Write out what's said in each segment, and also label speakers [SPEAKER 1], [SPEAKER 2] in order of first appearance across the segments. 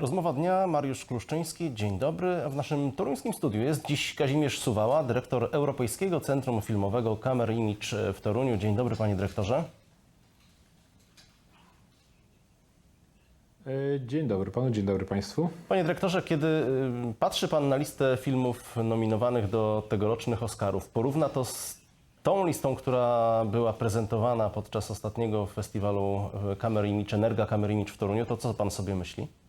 [SPEAKER 1] Rozmowa dnia, Mariusz Kluszczyński, dzień dobry. W naszym toruńskim studiu jest dziś Kazimierz Suwała, dyrektor Europejskiego Centrum Filmowego Camera Image w Toruniu. Dzień dobry panie dyrektorze.
[SPEAKER 2] E, Dzień dobry panu, dzień dobry państwu.
[SPEAKER 1] Panie dyrektorze, kiedy y, patrzy pan na listę filmów nominowanych do tegorocznych Oscarów, porówna to z tą listą, która była prezentowana podczas ostatniego festiwalu Camera Image, Energa Image w Toruniu, to co pan sobie myśli?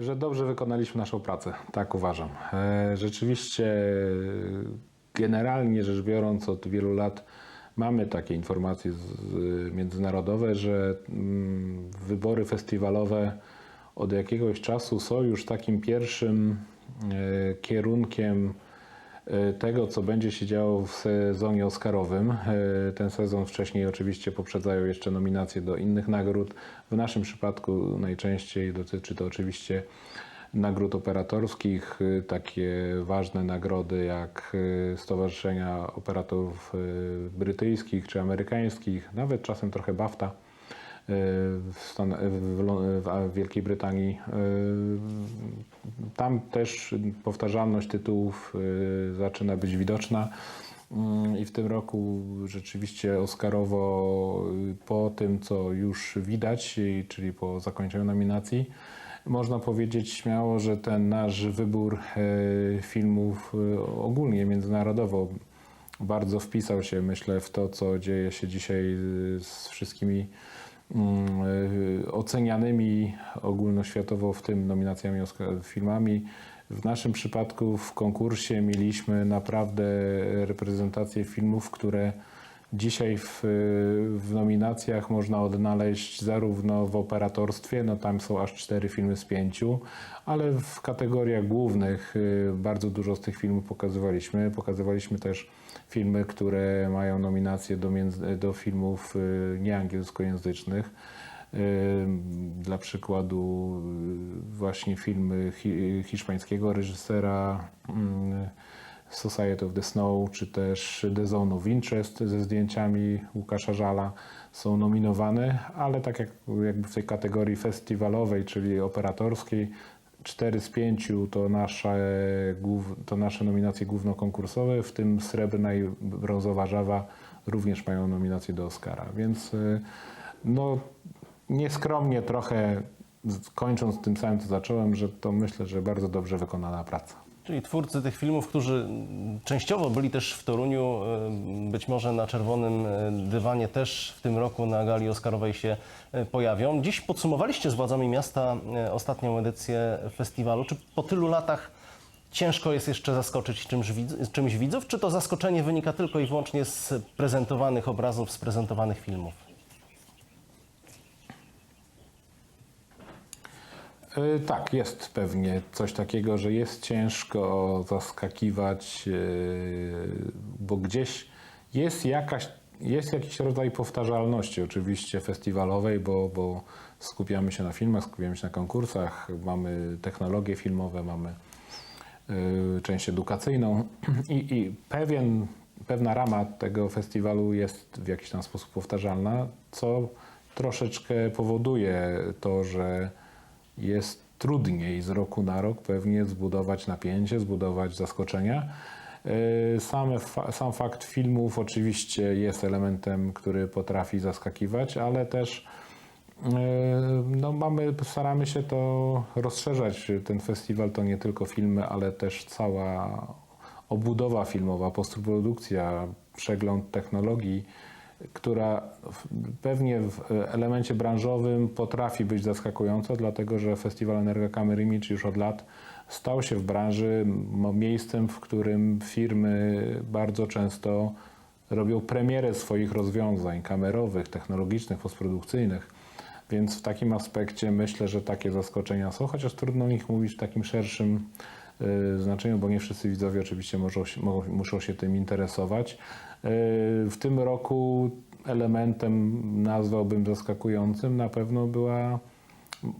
[SPEAKER 2] Że dobrze wykonaliśmy naszą pracę, tak uważam. E, Rzeczywiście, generalnie rzecz biorąc, od wielu lat mamy takie informacje międzynarodowe, że mm, wybory festiwalowe od jakiegoś czasu są już takim pierwszym e, kierunkiem e, tego, co będzie się działo w sezonie Oscarowym. E, Ten sezon wcześniej oczywiście poprzedzają jeszcze nominacje do innych nagród. W naszym przypadku najczęściej dotyczy to oczywiście nagród operatorskich, e, takie ważne nagrody jak e, Stowarzyszenia Operatorów e, Brytyjskich czy Amerykańskich, nawet czasem trochę BAFTA e, w, Stan- w, w Wielkiej Brytanii. E, Tam też powtarzalność tytułów e, zaczyna być widoczna. Mm, I w tym roku rzeczywiście Oscarowo y, po tym, co już widać, y, czyli po zakończeniu nominacji, można powiedzieć śmiało, że ten nasz wybór filmów ogólnie międzynarodowo bardzo wpisał się, myślę, w to, co dzieje się dzisiaj y, z wszystkimi y, ocenianymi ogólnoświatowo, w tym nominacjami filmami. W naszym przypadku w konkursie mieliśmy naprawdę reprezentację filmów, które dzisiaj w, w nominacjach można odnaleźć zarówno w operatorstwie, no tam są aż cztery filmy z pięciu, ale w kategoriach głównych y, bardzo dużo z tych filmów pokazywaliśmy. Pokazywaliśmy też filmy, które mają nominacje do, do filmów y, nieangielskojęzycznych. Y, Dla przykładu y, właśnie filmy hi, hiszpańskiego reżysera Society of the Snow, czy też The Zone of Interest ze zdjęciami Łukasza Żala są nominowane, ale tak jak jakby w tej kategorii festiwalowej, czyli operatorskiej, cztery z pięciu to nasze, to nasze nominacje głównokonkursowe, w tym Srebrna i Brązowa Żawa również mają nominacje do Oscara, więc y, no nieskromnie trochę kończąc tym samym, co zacząłem, że to myślę, że bardzo dobrze wykonana praca.
[SPEAKER 1] Czyli twórcy tych filmów, którzy częściowo byli też w Toruniu, być może na czerwonym y, dywanie też w tym roku na gali Oscarowej się y, pojawią. Dziś podsumowaliście z władzami miasta y, ostatnią edycję festiwalu. Czy po tylu latach ciężko jest jeszcze zaskoczyć czymś, czymś widzów, czy to zaskoczenie wynika tylko i wyłącznie z prezentowanych obrazów, z prezentowanych filmów?
[SPEAKER 2] Y, Tak, jest pewnie coś takiego, że jest ciężko zaskakiwać, y, bo gdzieś jest jakaś, jest jakiś rodzaj powtarzalności oczywiście festiwalowej, bo, bo skupiamy się na filmach, skupiamy się na konkursach, mamy technologie filmowe, mamy y, część edukacyjną i, i pewien, pewna rama tego festiwalu jest w jakiś tam sposób powtarzalna, co troszeczkę powoduje to, że jest trudniej z roku na rok pewnie zbudować napięcie, zbudować zaskoczenia. Yy, Same, sam fakt filmów oczywiście jest elementem, który potrafi zaskakiwać, ale też yy, no mamy, staramy się to rozszerzać. Ten festiwal to nie tylko filmy, ale też cała obudowa filmowa, postprodukcja, przegląd technologii, która pewnie w elemencie branżowym potrafi być zaskakująca, dlatego że Festiwal Energa Camera Image już od lat stał się w branży miejscem, w którym firmy bardzo często robią premierę swoich rozwiązań kamerowych, technologicznych, postprodukcyjnych. Więc w takim aspekcie myślę, że takie zaskoczenia są, chociaż trudno o nich mówić w takim szerszym znaczeniu, bo nie wszyscy widzowie oczywiście muszą, się- mogą, muszą się tym interesować. Y, W tym roku elementem nazwałbym zaskakującym na pewno była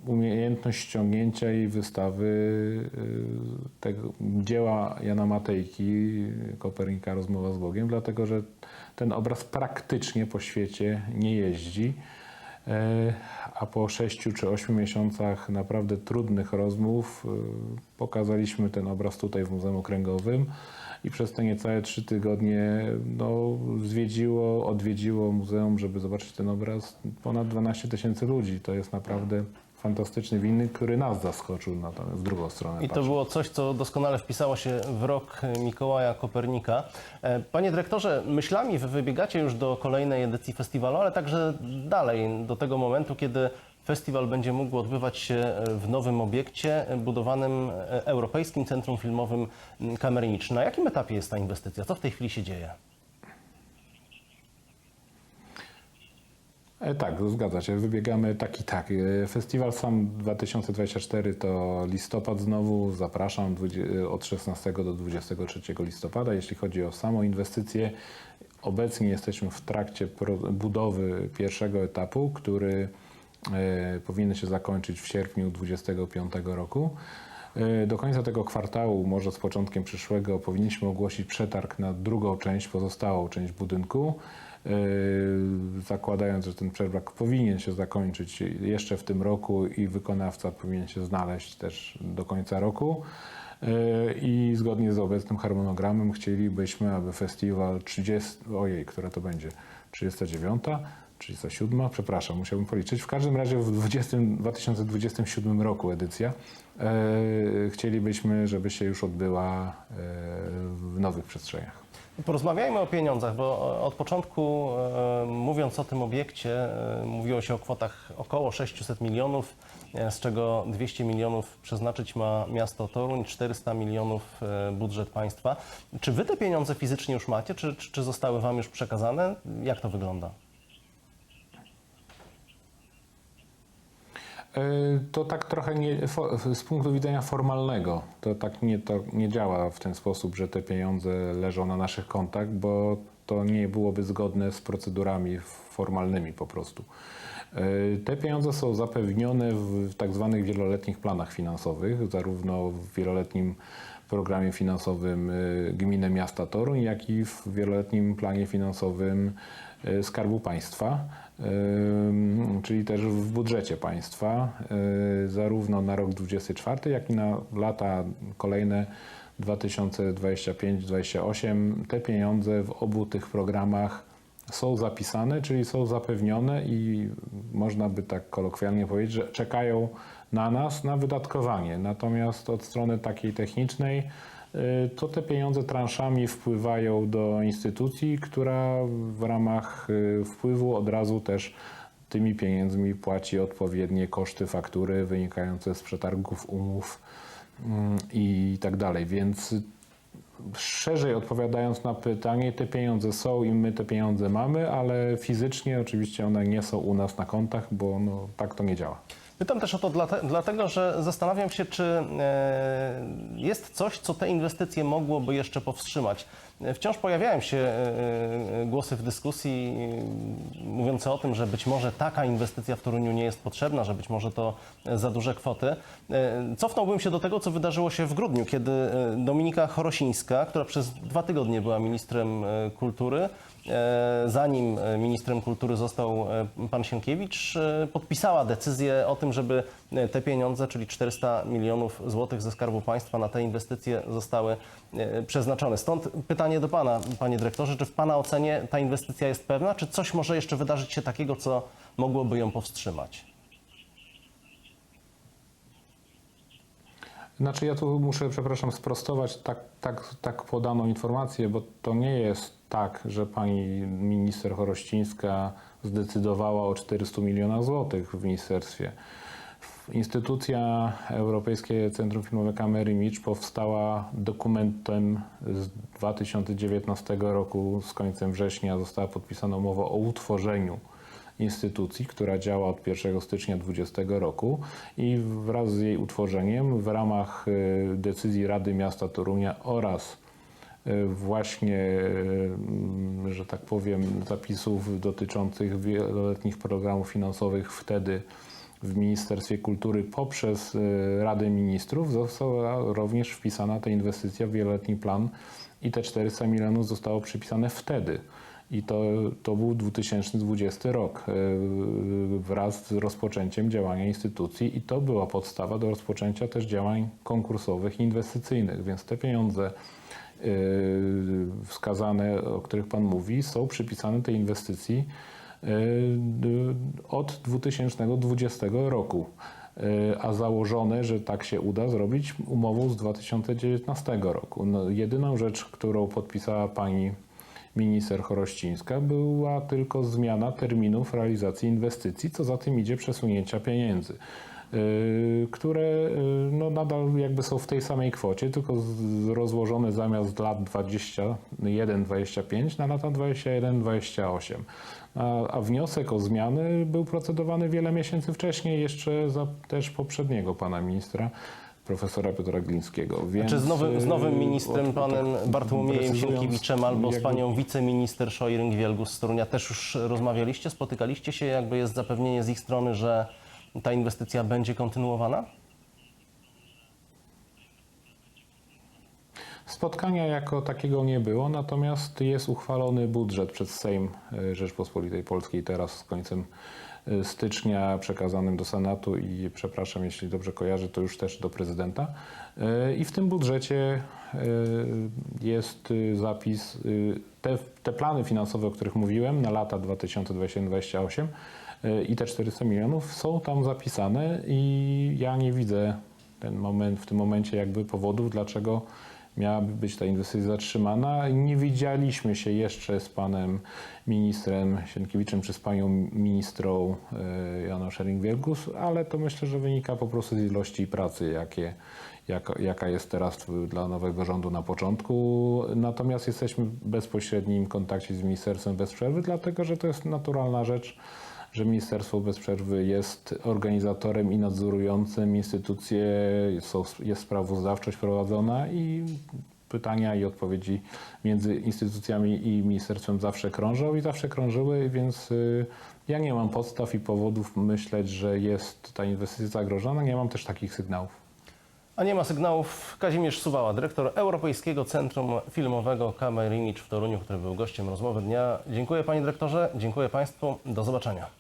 [SPEAKER 2] umiejętność ściągnięcia i wystawy y, tego dzieła Jana Matejki, Kopernika Rozmowa z Bogiem, dlatego że ten obraz praktycznie po świecie nie jeździ. E, A po sześciu czy ośmiu miesiącach naprawdę trudnych rozmów e, pokazaliśmy ten obraz tutaj w Muzeum Okręgowym i przez te niecałe trzy tygodnie no, zwiedziło, odwiedziło muzeum, żeby zobaczyć ten obraz ponad 12 tysięcy ludzi. To jest naprawdę fantastyczny winny, który nas zaskoczył natomiast w drugą stronę.
[SPEAKER 1] I to
[SPEAKER 2] patrząc.
[SPEAKER 1] było coś, co doskonale wpisało się w rok Mikołaja Kopernika. E, Panie dyrektorze, myślami wy wybiegacie już do kolejnej edycji festiwalu, ale także dalej, do tego momentu, kiedy festiwal będzie mógł odbywać się w nowym obiekcie budowanym e, Europejskim Centrum Filmowym Kamernicz. Na jakim etapie jest ta inwestycja? Co w tej chwili się dzieje?
[SPEAKER 2] Tak, zgadza się. Wybiegamy tak i tak. E, Festiwal sam 2024 to listopad znowu. Zapraszam dwudzie- od 16 do 23 listopada. Jeśli chodzi o samą inwestycję, obecnie jesteśmy w trakcie budowy pierwszego etapu, który e, powinien się zakończyć w sierpniu 2025 roku. E, Do końca tego kwartału, może z początkiem przyszłego, powinniśmy ogłosić przetarg na drugą część, pozostałą część budynku. E, Zakładając, że ten przetarg powinien się zakończyć jeszcze w tym roku i wykonawca powinien się znaleźć też do końca roku. E, I zgodnie z obecnym harmonogramem chcielibyśmy, aby festiwal 30, ojej, która to będzie, 39, 37, przepraszam, musiałbym policzyć. W każdym razie w 20, 2027 roku edycja. E, chcielibyśmy, żeby się już odbyła w nowych przestrzeniach.
[SPEAKER 1] Porozmawiajmy o pieniądzach, bo od początku e, mówiąc o tym obiekcie, e, mówiło się o kwotach około 600 milionów, e, z czego 200 milionów przeznaczyć ma miasto Toruń, 400 milionów budżet państwa. Czy wy te pieniądze fizycznie już macie, czy, czy, czy zostały wam już przekazane? Jak to wygląda?
[SPEAKER 2] To tak trochę nie, z punktu widzenia formalnego, to tak nie, to nie działa w ten sposób, że te pieniądze leżą na naszych kontach, bo to nie byłoby zgodne z procedurami formalnymi po prostu. E, Te pieniądze są zapewnione w tak zwanych wieloletnich planach finansowych, zarówno w wieloletnim programie finansowym e, Gminy Miasta Toruń, jak i w wieloletnim planie finansowym e, Skarbu Państwa, em, czyli też w budżecie państwa, e, zarówno na rok 2024, jak i na lata kolejne 2025-2028. Te pieniądze w obu tych programach są zapisane, czyli są zapewnione i można by tak kolokwialnie powiedzieć, że czekają na nas na wydatkowanie. Natomiast od strony takiej technicznej to te pieniądze transzami wpływają do instytucji, która w ramach y, wpływu od razu też tymi pieniędzmi płaci odpowiednie koszty faktury wynikające z przetargów umów mm, i tak dalej. Więc szerzej odpowiadając na pytanie, te pieniądze są i my te pieniądze mamy, ale fizycznie oczywiście one nie są u nas na kontach, bo no, tak to nie działa.
[SPEAKER 1] Pytam też o to dlate, dlatego, że zastanawiam się, czy e, jest coś, co te inwestycje mogłoby jeszcze powstrzymać. Wciąż pojawiają się e, e, głosy w dyskusji e, mówiące o tym, że być może taka inwestycja w Toruniu nie jest potrzebna, że być może to za duże kwoty. Cofnąłbym się do tego, co wydarzyło się w grudniu, kiedy Dominika Chorosińska, która przez dwa tygodnie była ministrem kultury, zanim ministrem kultury został pan Sienkiewicz, podpisała decyzję o tym, żeby te pieniądze, czyli 400 milionów złotych ze Skarbu Państwa na te inwestycje zostały przeznaczone. Stąd pytanie do pana, panie dyrektorze, czy w pana ocenie ta inwestycja jest pewna, czy coś może jeszcze wydarzyć się takiego, co mogłoby ją powstrzymać?
[SPEAKER 2] Znaczy ja tu muszę, przepraszam, sprostować tak, tak, tak podaną informację, bo to nie jest tak, że pani minister Chorościńska zdecydowała o 400 milionach złotych w ministerstwie. Instytucja Europejskie Centrum Filmowe Kamery Micz powstała dokumentem z 2019 roku. Z końcem września została podpisana umowa o utworzeniu instytucji, która działa od 1 stycznia 2020 roku i wraz z jej utworzeniem w ramach y, decyzji Rady Miasta Torunia oraz y, właśnie, y, że tak powiem, zapisów dotyczących wieloletnich programów finansowych wtedy w Ministerstwie Kultury poprzez y, Radę Ministrów została również wpisana ta inwestycja w wieloletni plan i te 400 milionów zostało przypisane wtedy. I to, to był 2020 rok e, wraz z rozpoczęciem działania instytucji i to była podstawa do rozpoczęcia też działań konkursowych i inwestycyjnych, więc te pieniądze e, wskazane, o których Pan mówi, są przypisane tej inwestycji e, od 2020 roku, E, a założone, że tak się uda zrobić umową z 2019 roku. No, jedyną rzecz, którą podpisała Pani minister Chorościńska była tylko zmiana terminów realizacji inwestycji, co za tym idzie przesunięcia pieniędzy, które yy, no, nadal jakby są w tej samej kwocie, tylko z- rozłożone zamiast lat 21-25 na lata 21-28. A, a wniosek o zmiany był procedowany wiele miesięcy wcześniej, jeszcze za też poprzedniego pana ministra, profesora Piotra Glińskiego. Więc,
[SPEAKER 1] Czy z nowym, z nowym
[SPEAKER 2] yy,
[SPEAKER 1] ministrem,
[SPEAKER 2] od-
[SPEAKER 1] panem
[SPEAKER 2] tak
[SPEAKER 1] Bartłomiejem Sienkiewiczem albo z
[SPEAKER 2] jakby-
[SPEAKER 1] panią wiceminister Szojring-Wielgus z Torunia też już rozmawialiście, spotykaliście się? Jakby jest zapewnienie z ich strony, że ta inwestycja będzie kontynuowana?
[SPEAKER 2] Spotkania jako takiego nie było, natomiast jest uchwalony budżet przez Sejm e, Rzeczpospolitej Polskiej teraz z końcem e, stycznia przekazanym do Senatu i przepraszam, jeśli dobrze kojarzę, to już też do prezydenta. E, I w tym budżecie jest zapis, te, te plany finansowe, o których mówiłem na lata 2021-2028 e, i te 400 milionów są tam zapisane i ja nie widzę ten moment, w tym momencie jakby powodów, dlaczego miałaby być ta inwestycja zatrzymana. Nie widzieliśmy się jeszcze z panem ministrem Sienkiewiczem czy z panią ministrą e, Janą Schering-Wielgus, ale to myślę, że wynika po prostu z ilości pracy, jakie, jaka, jaka jest teraz dla nowego rządu na początku. Natomiast jesteśmy w bezpośrednim kontakcie z ministerstwem bez przerwy, dlatego że to jest naturalna rzecz że Ministerstwo bez przerwy jest organizatorem i nadzorującym instytucje, jest sprawozdawczość prowadzona i pytania i odpowiedzi między instytucjami i ministerstwem zawsze krążą i zawsze krążyły, więc y, ja nie mam podstaw i powodów myśleć, że jest ta inwestycja zagrożona. Nie mam też takich sygnałów.
[SPEAKER 1] A nie ma sygnałów. Kazimierz Suwała, dyrektor Europejskiego Centrum Filmowego Image w Toruniu, który był gościem rozmowy dnia. Dziękuję panie dyrektorze, dziękuję państwu. Do zobaczenia.